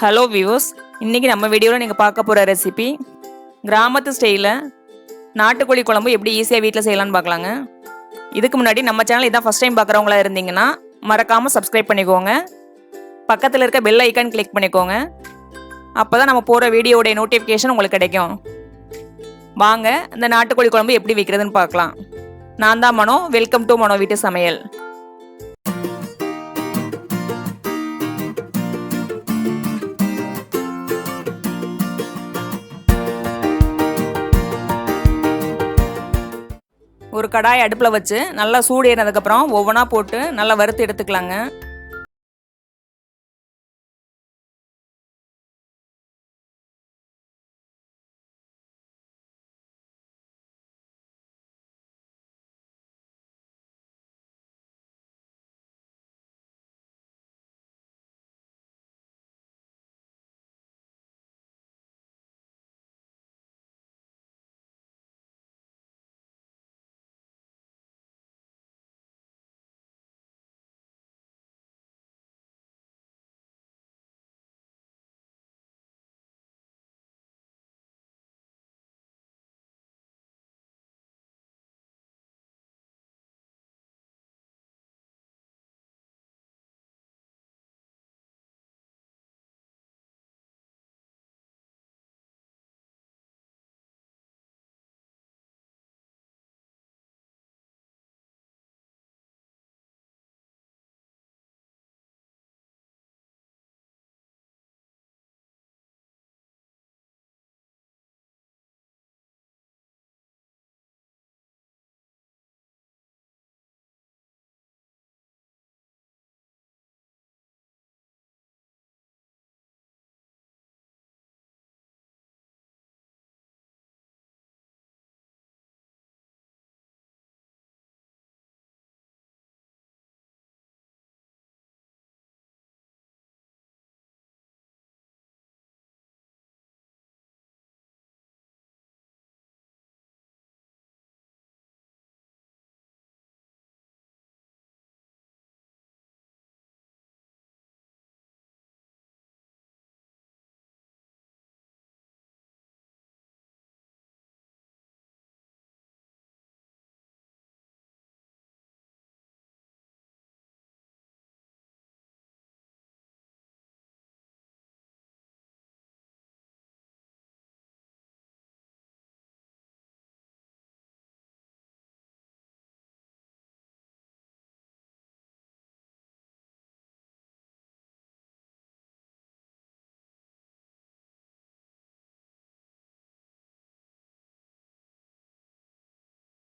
Hello views இன்றைக்கி நம்ம வீடியோவில் நீங்கள் பார்க்க போகிற ரெசிபி கிராமத்து ஸ்டைலில் நாட்டுக்கோழி குழம்பு எப்படி ஈஸியாக வீட்டில் செய்யலான்னு பார்க்கலாங்க. இதுக்கு முன்னாடி நம்ம சேனல் இதான் ஃபஸ்ட் டைம் பார்க்குறவங்களா இருந்தீங்கன்னா மறக்காமல் சப்ஸ்கிரைப் பண்ணிக்கோங்க. பக்கத்தில் இருக்க பெல் ஐக்கான் கிளிக் பண்ணிக்கோங்க. அப்போ தான் நம்ம போகிற வீடியோடைய நோட்டிஃபிகேஷன் உங்களுக்கு கிடைக்கும். வாங்க இந்த நாட்டுக்கோழி குழம்பு எப்படி வைக்கிறதுன்னு பார்க்கலாம். நான் தான் மனோ வெல்கம் டு மனோ வீட்டு சமையல். ஒரு கடாய் அடுப்பில் வச்சு நல்லா சூடு ஏறினதுக்கப்புறம் ஒவ்வொன்றா போட்டு நல்லா வறுத்து எடுத்துக்கலாங்க.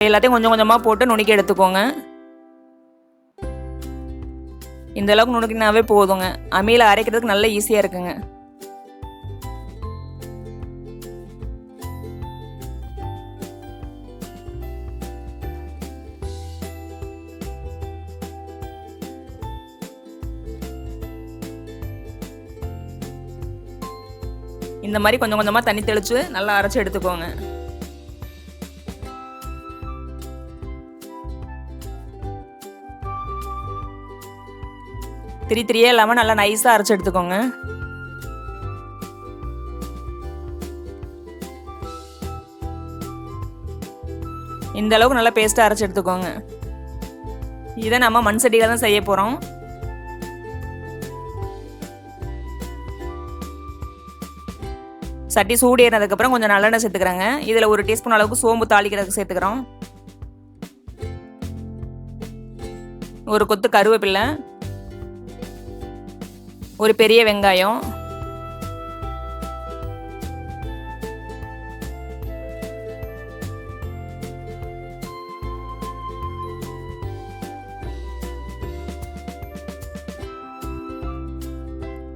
எல்லாத்தையும் கொஞ்சம் கொஞ்சமாக போட்டு நுணுக்கி எடுத்துக்கோங்க. இந்த அளவுக்கு நுணுக்கினாவே போதுங்க. அம்மியில் அரைக்கிறதுக்கு நல்ல ஈஸியாக இருக்குங்க. இந்த மாதிரி கொஞ்சம் கொஞ்சமாக தண்ணி தெளித்து நல்லா அரைச்சி எடுத்துக்கோங்க. திரி திரியே இல்லாமல் நல்லா நைஸாக அரைச்சி எடுத்துக்கோங்க. இந்த அளவுக்கு நல்லா பேஸ்ட்டாக அரைச்சி எடுத்துக்கோங்க. இதை நம்ம மண் சட்டியில் தான் செய்ய போகிறோம் சட்டி சூடு ஏறினதுக்கப்புறம் கொஞ்சம் நல்லெண்ணெய் சேர்த்துக்கிறேங்க. இதில் ஒரு டீஸ்பூன் அளவுக்கு சோம்பு தாளிக்கிறதுக்கு சேர்த்துக்கிறோம். ஒரு கொத்து கருவேப்பில்லை ஒரு பெரிய வெங்காயம்.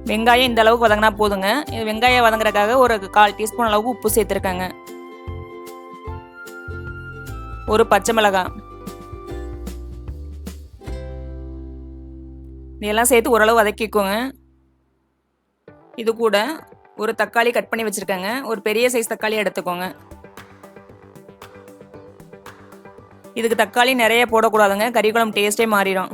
வெங்காயம் இந்த அளவுக்கு வதங்கினா போதுங்க. இது வெங்காயம் வதங்குறதுக்காக ஒரு கால் டீஸ்பூன் அளவுக்கு உப்பு சேர்த்துருக்காங்க. ஒரு பச்சை மிளகாய். இதெல்லாம் சேர்த்து ஓரளவு வதக்கிக்கோங்க. இது கூட ஒரு தக்காளி கட் பண்ணி வச்சுருக்கேங்க. ஒரு பெரிய சைஸ் தக்காளி எடுத்துக்கோங்க. இதுக்கு தக்காளி நிறைய போடக்கூடாதுங்க. கறி குழம்பு டேஸ்ட்டே மாறிடும்.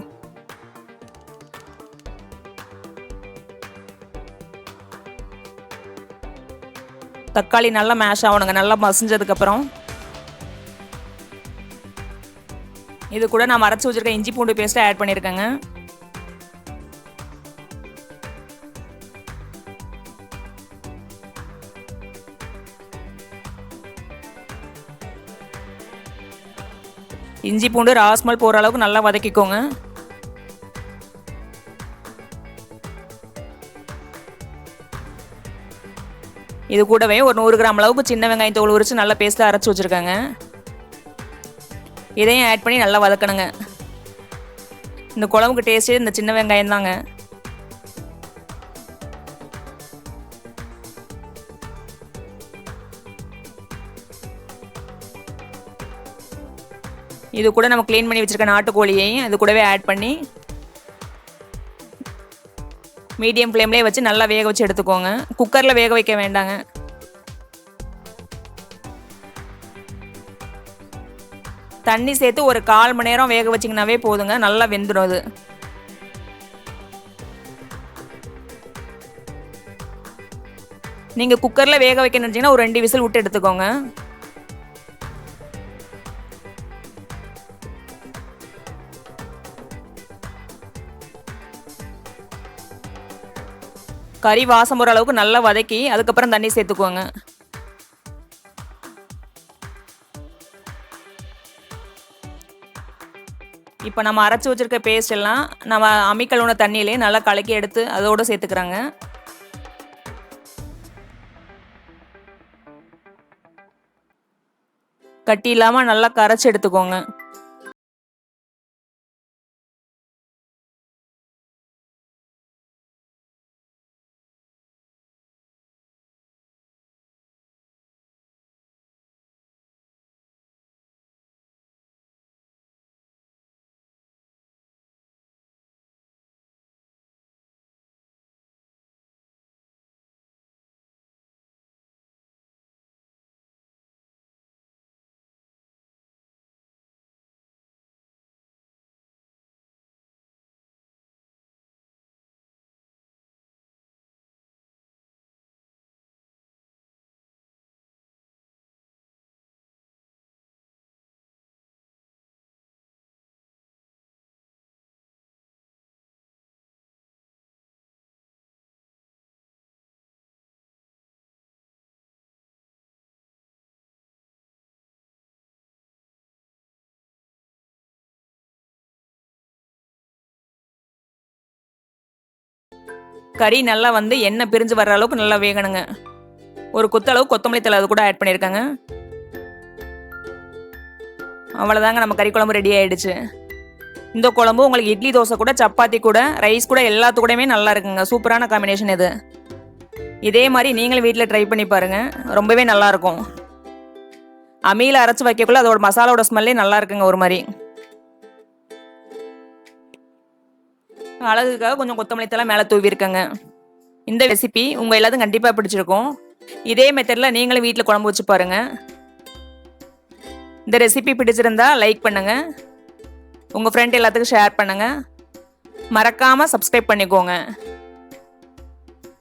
தக்காளி நல்லா மேஷ் ஆகணுங்க. நல்லா மசிஞ்சதுக்கப்புறம் இது கூட நான் மறைச்சி வச்சுருக்கேன் இஞ்சி பூண்டு பேஸ்ட்டை ஆட் பண்ணியிருக்கேங்க இஞ்சி பூண்டு ராஸ்மல் போகிற அளவுக்கு நல்லா வதக்கிக்கோங்க. இது கூடவே ஒரு நூறு கிராம் அளவுக்கு சின்ன வெங்காயம் தோல் உரித்து நல்லா பேஸ்ட்டாக அரைச்சி வச்சுருக்காங்க. இதையும் ஆட் பண்ணி நல்லா வதக்கணுங்க. இந்த குழம்புக்கு டேஸ்ட்டே இந்த சின்ன வெங்காயம் தாங்க இது கூட நம்ம க்ளீன் பண்ணி வச்சுருக்க நாட்டுக்கோழியையும் இது கூடவே ஆட் பண்ணி மீடியம் ஃப்ளேம்லேயே வச்சு நல்லா வேக வச்சு எடுத்துக்கோங்க. குக்கரில் வேக வைக்க வேண்டாங்க. தண்ணி சேர்த்து ஒரு கால் மணி நேரம் வேக வச்சிங்கனாவே போதுங்க. நல்லா வெந்துடும் அது. நீங்கள் குக்கரில் வேக வைக்கணும்னு நினச்சிங்கன்னா ஒரு ரெண்டு விசில் விட்டு எடுத்துக்கோங்க. கறி வாசம் போகிற அளவுக்கு நல்லா வதக்கி அதுக்கப்புறம் தண்ணி சேர்த்துக்குவோங்க. இப்போ நம்ம அரைச்சி வச்சிருக்க பேஸ்ட் எல்லாம் நம்ம அம்மிக்கழுவுன தண்ணியிலே நல்லா கலக்கி எடுத்து அதோடு சேர்த்துக்கிறாங்க. கட்டி இல்லாமல் நல்லா கரைச்சி எடுத்துக்கோங்க. கறி நல்லா வந்து எண்ணெய் பிரிஞ்சு வர்ற அளவுக்கு நல்லா வேகணுங்க. ஒரு கொத்தளவு கொத்தமல்லி தலை அது கூட ஆட் பண்ணியிருக்காங்க. அவ்வளோதாங்க நம்ம கறி குழம்பு ரெடி ஆயிடுச்சு. இந்த குழம்பு உங்களுக்கு இட்லி தோசை கூட சப்பாத்தி கூட ரைஸ் கூட எல்லாத்து கூடயுமே நல்லா இருக்குங்க. சூப்பரான காம்பினேஷன் இது. இதே மாதிரி நீங்களும் வீட்டில் ட்ரை பண்ணி பாருங்கள் ரொம்பவே நல்லாயிருக்கும் அமியில் அரைச்சி வைக்கக்குள்ள அதோட மசாலாவோட ஸ்மெல்லே நல்லா இருக்குங்க ஒரு மாதிரி. அழகுக்காக கொஞ்சம் கொத்தமல்லி தலை மேலே தூவிருக்கேங்க இந்த ரெசிபி உங்கள் எல்லாத்துக்கும் கண்டிப்பாக பிடிச்சிருக்கும். இதே மெத்தடில் நீங்களும் வீட்டில் குழம்பு வச்சு பாருங்கள் இந்த ரெசிபி பிடிச்சிருந்தா லைக் பண்ணுங்கள் உங்கள் ஃப்ரெண்ட் எல்லாத்துக்கும் ஷேர் பண்ணுங்கள் மறக்காமல் சப்ஸ்கிரைப் பண்ணிக்கோங்க.